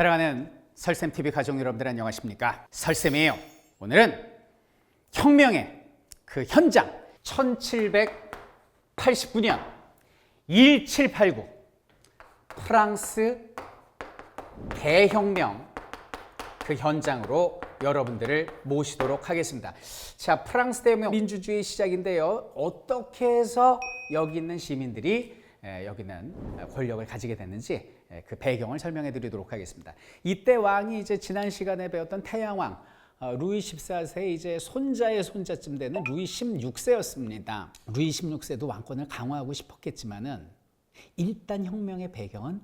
사랑하는 설쌤TV 가족 여러분들 안녕하십니까? 설쌤이에요. 오늘은 혁명의 그 현장 1789년 1789 프랑스 대혁명 그 현장으로 여러분들을 모시도록 하겠습니다. 자, 프랑스 대혁명 민주주의 시작인데요. 어떻게 해서 여기 있는 시민들이 에, 여기 있는 권력을 가지게 됐는지 에, 그 배경을 설명해 드리도록 하겠습니다. 이때 왕이 이제 지난 시간에 배웠던 태양왕 어, 루이 14세 이제 손자의 손자쯤 되는 루이 16세였습니다. 루이 16세도 왕권을 강화하고 싶었겠지만은 일단 혁명의 배경은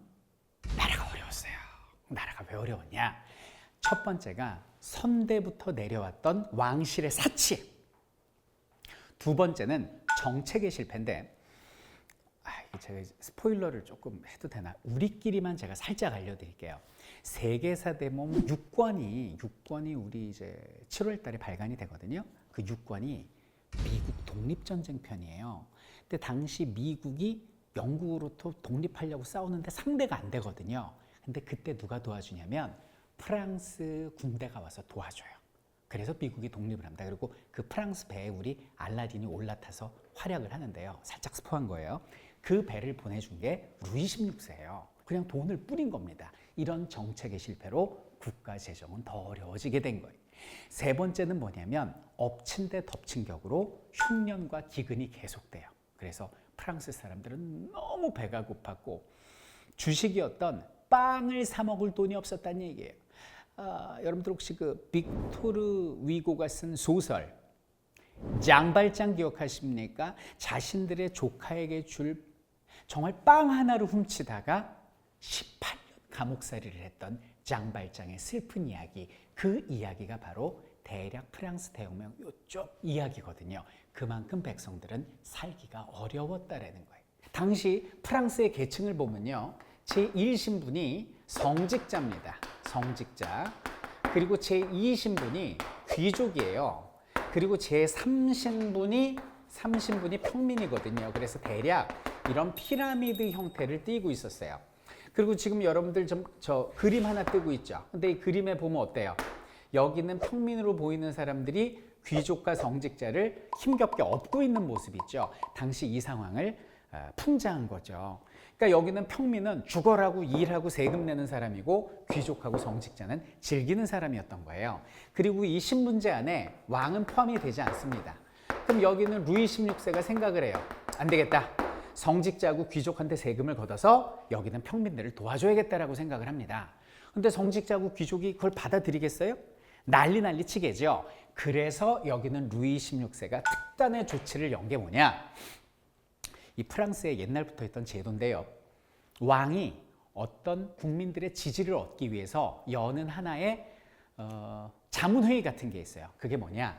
나라가 어려웠어요. 나라가 왜 어려웠냐? 첫 번째가 선대부터 내려왔던 왕실의 사치. 두 번째는 정책의 실패인데, 제가 스포일러를 조금 해도 되나? 우리끼리만 제가 살짝 알려드릴게요. 세계사 대모험 6권이 6권이 우리 이제 7월 달에 발간이 되거든요. 그 6권이 미국 독립 전쟁 편이에요. 근데 당시 미국이 영국으로부터 독립하려고 싸우는데 상대가 안 되거든요. 근데 그때 누가 도와주냐면 프랑스 군대가 와서 도와줘요. 그래서 미국이 독립을 합니다. 그리고 그 프랑스 배에 우리 알라딘이 올라타서 활약을 하는데요. 살짝 스포한 거예요. 그 배를 보내준 게 루이 16세예요. 그냥 돈을 뿌린 겁니다. 이런 정책의 실패로 국가 재정은 더 어려워지게 된 거예요. 세 번째는 뭐냐면 엎친 데 덮친 격으로 흉년과 기근이 계속돼요. 그래서 프랑스 사람들은 너무 배가 고팠고 주식이었던 빵을 사 먹을 돈이 없었다는 얘기예요. 아, 여러분들 혹시 그 빅토르 위고가 쓴 소설 장발장 기억하십니까? 자신들의 조카에게 줄 정말 빵 하나를 훔치다가 18년 감옥살이를 했던 장발장의 슬픈 이야기 그 이야기가 바로 대략 프랑스 대혁명 요쪽 이야기거든요. 그만큼 백성들은 살기가 어려웠다라는 거예요. 당시 프랑스의 계층을 보면요. 제1신분이 성직자입니다. 성직자. 그리고 제2신분이 귀족이에요. 그리고 제3신분이 3신분이 평민이거든요. 그래서 대략 이런 피라미드 형태를 띠고 있었어요. 그리고 지금 여러분들 좀 저 그림 하나 뜨고 있죠. 근데 이 그림에 보면 어때요? 여기는 평민으로 보이는 사람들이 귀족과 성직자를 힘겹게 업고 있는 모습이 있죠. 당시 이 상황을 어, 풍자한 거죠. 그러니까 여기는 평민은 죽어라고 일하고 세금 내는 사람이고 귀족하고 성직자는 즐기는 사람이었던 거예요. 그리고 이 신분제 안에 왕은 포함이 되지 않습니다. 그럼 여기는 루이 16세가 생각을 해요. 안 되겠다. 성직자고 귀족한테 세금을 걷어서 여기는 평민들을 도와줘야겠다라고 생각을 합니다. 근데 성직자고 귀족이 그걸 받아들이겠어요? 난리 난리 치겠죠. 그래서 여기는 루이 16세가 특단의 조치를 연 게 뭐냐? 이 프랑스의 옛날부터 있던 제도인데요. 왕이 어떤 국민들의 지지를 얻기 위해서 여는 하나의 어, 자문회의 같은 게 있어요. 그게 뭐냐?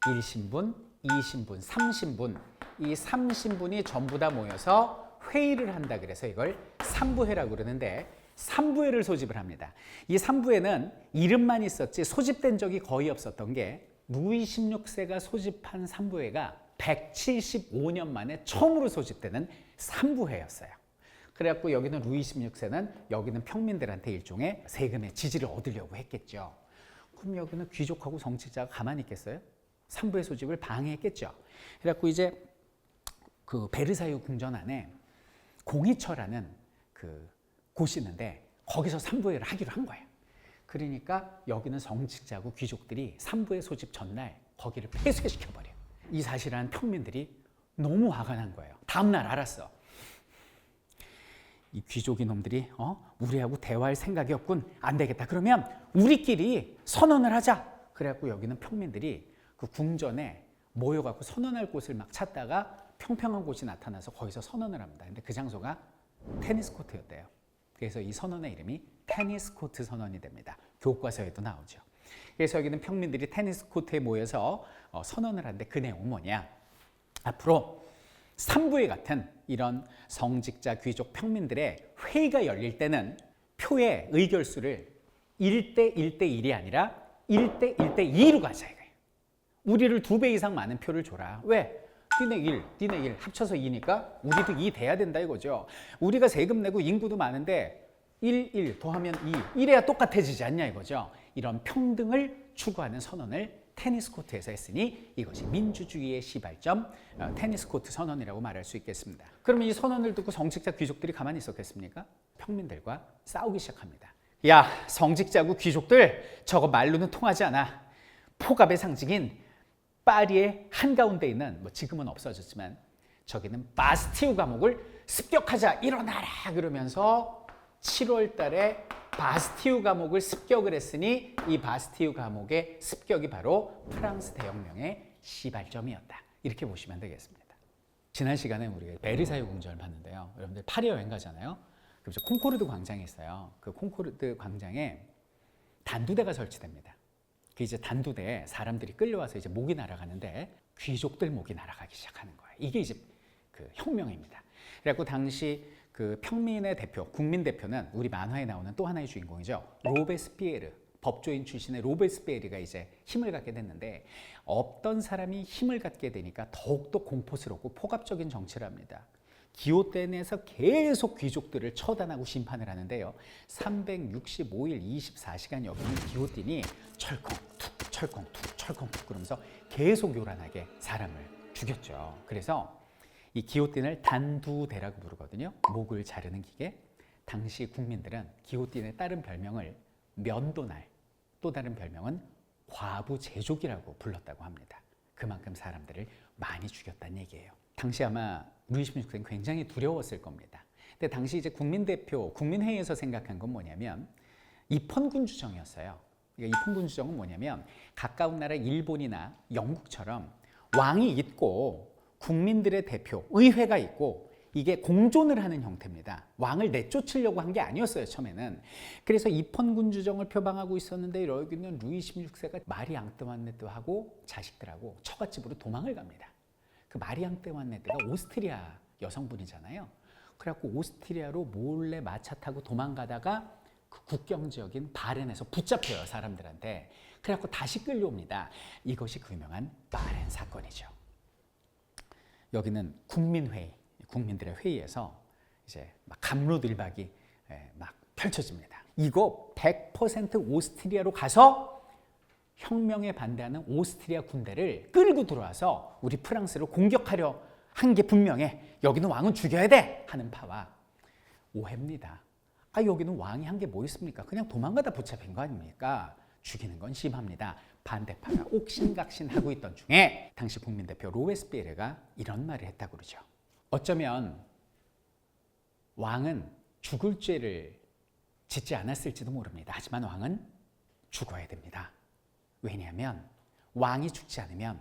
1신분, 2신분, 3신분. 이 3신분이 전부 다 모여서 회의를 한다 그래서 이걸 삼부회라고 그러는데 삼부회를 소집을 합니다. 이 삼부회는 이름만 있었지 소집된 적이 거의 없었던 게 루이 16세가 소집한 삼부회가 175년 만에 처음으로 소집되는 삼부회였어요. 그래갖고 여기는 루이 16세는 여기는 평민들한테 일종의 세금의 지지를 얻으려고 했겠죠. 그럼 여기는 귀족하고 정치자가 가만히 있겠어요? 삼부의 소집을 방해했겠죠. 그래갖고 이제 그 베르사유 궁전 안에 공의처라는 그 곳이 있는데 거기서 삼부회를 하기로 한 거예요. 그러니까 여기는 정치자고 귀족들이 삼부회 소집 전날 거기를 폐쇄시켜버려요. 이 사실을 한 평민들이 너무 화가 난 거예요. 다음날 알았어. 이 귀족이 놈들이 어? 우리하고 대화할 생각이 없군. 안 되겠다. 그러면 우리끼리 선언을 하자. 그래갖고 여기는 평민들이 그 궁전에 모여갖고 선언할 곳을 막 찾다가 평평한 곳이 나타나서 거기서 선언을 합니다. 근데 그 장소가 테니스 코트였대요. 그래서 이 선언의 이름이 테니스 코트 선언이 됩니다. 교과서에도 나오죠. 그래서 여기는 평민들이 테니스 코트에 모여서 어, 선언을 하는데 그 내용은 뭐냐? 앞으로 삼부회 같은 이런 성직자 귀족 평민들의 회의가 열릴 때는 표의 의결수를 1대 1대 1이 아니라 1대 1대 2로 가자. 우리를 두 배 이상 많은 표를 줘라. 왜? 니네 1, 니네 1 합쳐서 2니까 우리도 2 돼야 된다 이거죠. 우리가 세금 내고 인구도 많은데 1, 1 더하면 2. 이래야 똑같아지지 않냐 이거죠. 이런 평등을 추구하는 선언을 테니스 코트에서 했으니 이것이 민주주의의 시발점 어, 테니스 코트 선언이라고 말할 수 있겠습니다. 그러면 이 선언을 듣고 성직자 귀족들이 가만히 있었겠습니까? 평민들과 싸우기 시작합니다. 야 성직자고 귀족들 저거 말로는 통하지 않아. 포갑의 상징인 파리의 한가운데 있는 뭐 지금은 없어졌지만 저기는 바스티우 감옥을 습격하자 일어나라 그러면서 7월 달에 바스티우 감옥을 습격을 했으니 이 바스티우 감옥의 습격이 바로 프랑스 대혁명의 시발점이었다. 이렇게 보시면 되겠습니다. 지난 시간에 우리가 베르사유 궁전을 봤는데요. 여러분들 파리 여행 가잖아요. 이제 콩코르드 광장이 있어요. 그 콩코르드 광장에 단두대가 설치됩니다. 그 이제 단두대에 사람들이 끌려와서 이제 목이 날아가는데 귀족들 목이 날아가기 시작하는 거예요. 이게 이제 그 혁명입니다. 그래갖고 당시 그 평민의 대표, 국민 대표는 우리 만화에 나오는 또 하나의 주인공이죠. 로베스피에르. 법조인 출신의 로베스피에르가 이제 힘을 갖게 됐는데 없던 사람이 힘을 갖게 되니까 더욱더 공포스럽고 포갑적인 정치를 합니다. 기호텐에서 계속 귀족들을 처단하고 심판을 하는데요. 365일 24시간 여기 있는 기호틴이 철컹툭 철컹툭 철컹툭 그러면서 계속 요란하게 사람을 죽였죠. 그래서 이 기호틴을 단두대라고 부르거든요. 목을 자르는 기계. 당시 국민들은 기호틴의 다른 별명을 면도날, 또 다른 별명은 과부 제족이라고 불렀다고 합니다. 그만큼 사람들을 많이 죽였다는 얘기예요. 당시 아마 루이 16세는 굉장히 두려웠을 겁니다. 근데 당시 이제 국민대표, 국민회의에서 생각한 건 뭐냐면 입헌군 주정이었어요. 그러니까 입헌군 주정은 뭐냐면 가까운 나라 일본이나 영국처럼 왕이 있고 국민들의 대표, 의회가 있고 이게 공존을 하는 형태입니다. 왕을 내쫓으려고 한 게 아니었어요, 처음에는. 그래서 입헌군 주정을 표방하고 있었는데 여기는 루이 16세가 마리 앙뜨완네트하고 자식들하고 처갓집으로 도망을 갑니다. 그 마리 앙뜨완네트가 오스트리아 여성분이잖아요. 그래갖고 오스트리아로 몰래 마차 타고 도망가다가 그 국경 지역인 바렌에서 붙잡혀요, 사람들한테. 그래갖고 다시 끌려옵니다. 이것이 그 유명한 바렌 사건이죠. 여기는 국민회의, 국민들의 회의에서 이제 막 감로들박이 예, 막 펼쳐집니다. 이거 100% 오스트리아로 가서 혁명에 반대하는 오스트리아 군대를 끌고 들어와서 우리 프랑스를 공격하려 한 게 분명해. 여기는 왕은 죽여야 돼 하는 파와 오해입니다. 아 여기는 왕이 한 게 뭐 있습니까? 그냥 도망가다 붙잡힌 거 아닙니까? 죽이는 건 심합니다. 반대파가 옥신각신 하고 있던 중에 당시 국민대표 로베스피에르가 이런 말을 했다고 그러죠. 어쩌면 왕은 죽을 죄를 짓지 않았을지도 모릅니다. 하지만 왕은 죽어야 됩니다. 왜냐하면 왕이 죽지 않으면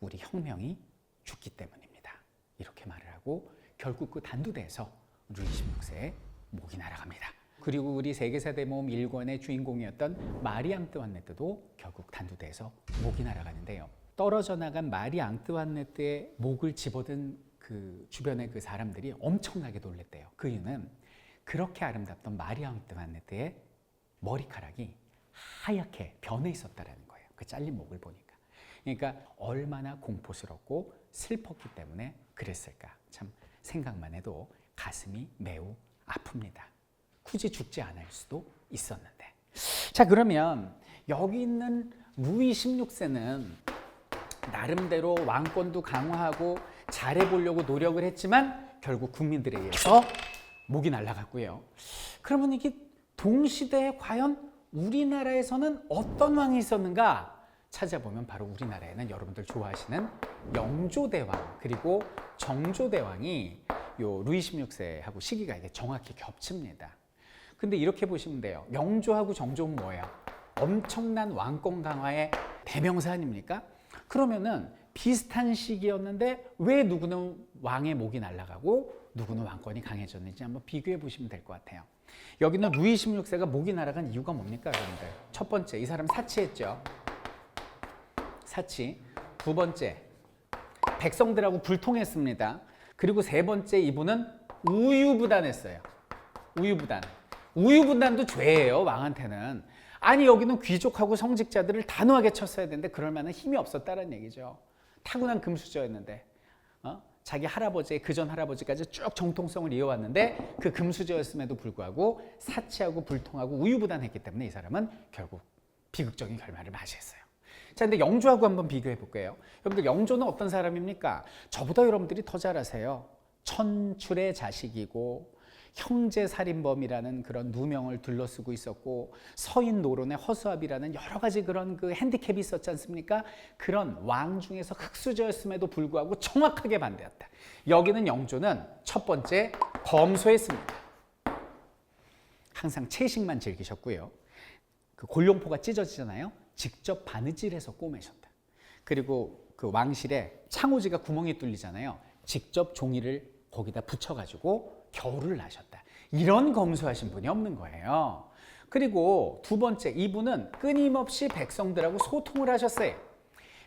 우리 혁명이 죽기 때문입니다. 이렇게 말을 하고 결국 그 단두대에서 루이 16세의 목이 날아갑니다. 그리고 우리 세계사 대모험 1권의 주인공이었던 마리 앙뜨완네트도 결국 단두대에서 목이 날아가는데요. 떨어져 나간 마리 앙뜨완네트의 목을 집어든 그 주변의 그 사람들이 엄청나게 놀랬대요. 그 이유는 그렇게 아름답던 마리 앙뜨완네트의 머리카락이 하얗게 변해 있었다라는. 그 잘린 목을 보니까. 그러니까 얼마나 공포스럽고 슬펐기 때문에 그랬을까. 참 생각만 해도 가슴이 매우 아픕니다. 굳이 죽지 않을 수도 있었는데. 자, 그러면 여기 있는 루이 16세는 나름대로 왕권도 강화하고 잘해보려고 노력을 했지만 결국 국민들에 의해서 목이 날아갔고요. 그러면 이게 동시대에 과연 우리나라에서는 어떤 왕이 있었는가 찾아보면 바로 우리나라에는 여러분들 좋아하시는 영조대왕 그리고 정조대왕이 요 루이 16세하고 시기가 이게 정확히 겹칩니다. 근데 이렇게 보시면 돼요. 영조하고 정조는 뭐예요? 엄청난 왕권 강화의 대명사 아닙니까? 그러면은 비슷한 시기였는데 왜 누구는 왕의 목이 날아가고 누구는 왕권이 강해졌는지 한번 비교해 보시면 될 것 같아요. 여기는 루이 16세가 목이 날아간 이유가 뭡니까, 여러분들? 첫 번째, 이 사람 사치했죠. 사치. 두 번째, 백성들하고 불통했습니다. 그리고 세 번째, 이분은 우유부단했어요. 우유부단. 우유부단도 죄예요, 왕한테는. 아니, 여기는 귀족하고 성직자들을 단호하게 쳤어야 되는데 그럴 만한 힘이 없었다는 얘기죠. 타고난 금수저였는데. 어? 자기 할아버지의 그전 할아버지까지 쭉 정통성을 이어왔는데 그 금수저였음에도 불구하고 사치하고 불통하고 우유부단했기 때문에 이 사람은 결국 비극적인 결말을 맞이했어요. 자, 근데 영조하고 한번 비교해 볼게요. 여러분들 영조는 어떤 사람입니까? 저보다 여러분들이 더 잘 아세요. 천출의 자식이고 형제 살인범이라는 그런 누명을 둘러쓰고 있었고 서인 노론의 허수아비라는 여러 가지 그런 그 핸디캡이 있었지 않습니까? 그런 왕 중에서 흑수저였음에도 불구하고 정확하게 반대했다. 여기는 영조는 첫 번째 검소했습니다. 항상 채식만 즐기셨고요. 그 골룡포가 찢어지잖아요. 직접 바느질해서 꼬매셨다. 그리고 그 왕실에 창호지가 구멍이 뚫리잖아요. 직접 종이를 거기다 붙여가지고 겨울을 나셨다. 이런 검소하신 분이 없는 거예요. 그리고 두 번째, 이분은 끊임없이 백성들하고 소통을 하셨어요.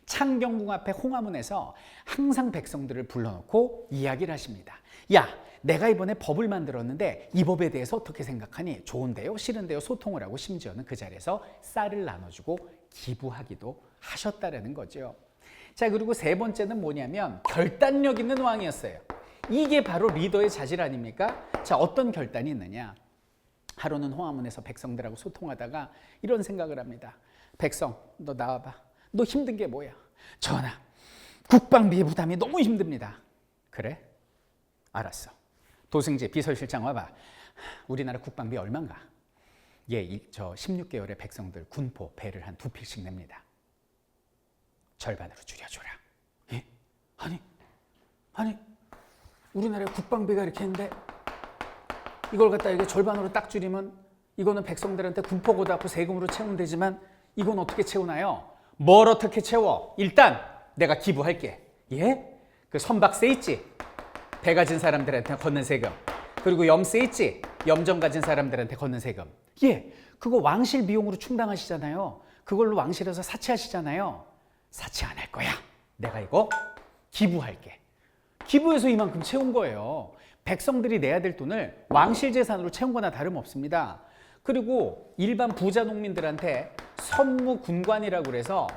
창경궁 앞에 홍화문에서 항상 백성들을 불러놓고 이야기를 하십니다. 야, 내가 이번에 법을 만들었는데 이 법에 대해서 어떻게 생각하니? 좋은데요? 싫은데요? 소통을 하고 심지어는 그 자리에서 쌀을 나눠주고 기부하기도 하셨다라는 거죠. 자, 그리고 세 번째는 뭐냐면 결단력 있는 왕이었어요. 이게 바로 리더의 자질 아닙니까? 자, 어떤 결단이 있느냐? 하루는 홍화문에서 백성들하고 소통하다가 이런 생각을 합니다. 백성, 너 나와봐. 너 힘든 게 뭐야? 전하, 국방비의 부담이 너무 힘듭니다. 그래? 알았어. 도승지 비서실장 와봐. 우리나라 국방비 얼마인가? 예, 이- 저 16개월의 백성들 군포 배를 한 두 필씩 냅니다. 절반으로 줄여줘라. 예? 아니, 아니, 우리나라 국방비가 이렇게 있는데 이걸 갖다 이게 절반으로 딱 줄이면 이거는 백성들한테 군포고도 앞고 세금으로 채우면 되지만 이건 어떻게 채우나요? 뭘 어떻게 채워? 일단 내가 기부할게. 예? 그 선박세 있지? 배 가진 사람들한테 걷는 세금. 그리고 염세 있지? 염정 가진 사람들한테 걷는 세금. 예, 그거 왕실 비용으로 충당하시잖아요. 그걸로 왕실에서 사치하시잖아요. 사치 안 할 거야. 내가 이거 기부할게. 기부해서 이만큼 채운 거예요. 백성들이 내야 될 돈을 왕실 재산으로 채운 거나 다름없습니다. 그리고 일반 부자 농민들한테 선무 군관이라고 그래서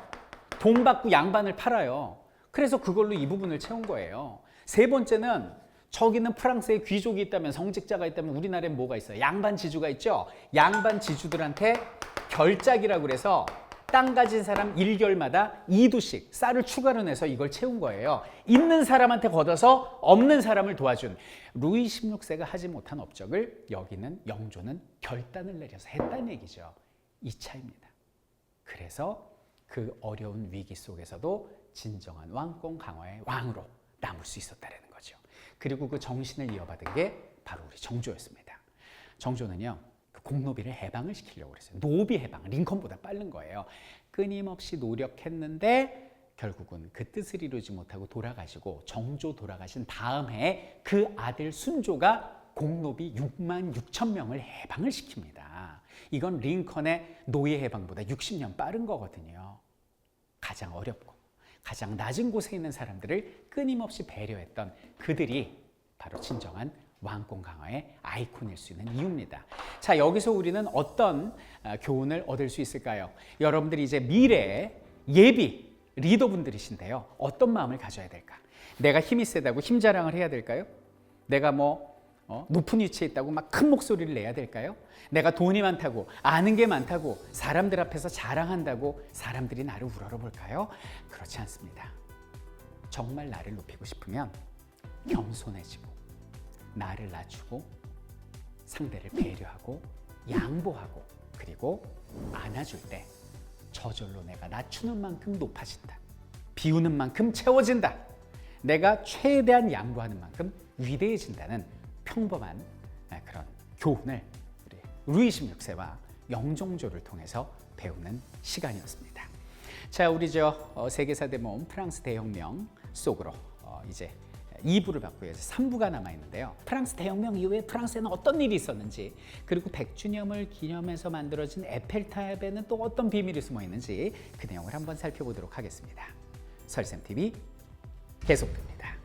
돈 받고 양반을 팔아요. 그래서 그걸로 이 부분을 채운 거예요. 세 번째는 저기는 프랑스에 귀족이 있다면 성직자가 있다면 우리나라엔 뭐가 있어요? 양반 지주가 있죠. 양반 지주들한테 결작이라고 그래서 땅 가진 사람 1개월마다 2두씩 쌀을 추가로 내서 이걸 채운 거예요. 있는 사람한테 걷어서 없는 사람을 도와준 루이 16세가 하지 못한 업적을 여기는 영조는 결단을 내려서 했다는 얘기죠. 이 차입니다. 그래서 그 어려운 위기 속에서도 진정한 왕권 강화의 왕으로 남을 수 있었다는 거죠. 그리고 그 정신을 이어받은 게 바로 우리 정조였습니다. 정조는요. 그 공노비를 해방을 시키려고 그랬어요. 노비 해방, 링컨보다 빠른 거예요. 끊임없이 노력했는데 결국은 그 뜻을 이루지 못하고 돌아가시고 정조 돌아가신 다음 해에 그 아들 순조가 공노비 6만 6천 명을 해방을 시킵니다. 이건 링컨의 노예 해방보다 60년 빠른 거거든요. 가장 어렵고 가장 낮은 곳에 있는 사람들을 끊임없이 배려했던 그들이 바로 진정한 왕권 강화의 아이콘일 수 있는 이유입니다. 자, 여기서 우리는 어떤 아, 교훈을 얻을 수 있을까요? 여러분들이 이제 미래의 예비 리더분들이신데요. 어떤 마음을 가져야 될까? 내가 힘이 세다고 힘 자랑을 해야 될까요? 내가 뭐 어? 높은 위치에 있다고 막 큰 목소리를 내야 될까요? 내가 돈이 많다고 아는 게 많다고 사람들 앞에서 자랑한다고 사람들이 나를 우러러 볼까요? 그렇지 않습니다. 정말 나를 높이고 싶으면 겸손해지고 나를 낮추고 상대를 배려하고 양보하고 그리고 안아줄 때 저절로 내가 낮추는 만큼 높아진다. 비우는 만큼 채워진다. 내가 최대한 양보하는 만큼 위대해진다는 평범한 아, 그런 교훈을 우리 루이 16세와 영종조를 통해서 배우는 시간이었습니다. 자, 우리 저 어, 세계사 대모험 프랑스 대혁명 속으로 어, 이제 2부를 받고 이제 3부가 남아 있는데요. 프랑스 대혁명 이후에 프랑스에는 어떤 일이 있었는지 그리고 100주년을 기념해서 만들어진 에펠탑에는 또 어떤 비밀이 숨어 있는지 그 내용을 한번 살펴보도록 하겠습니다. 설쌤 TV 계속됩니다.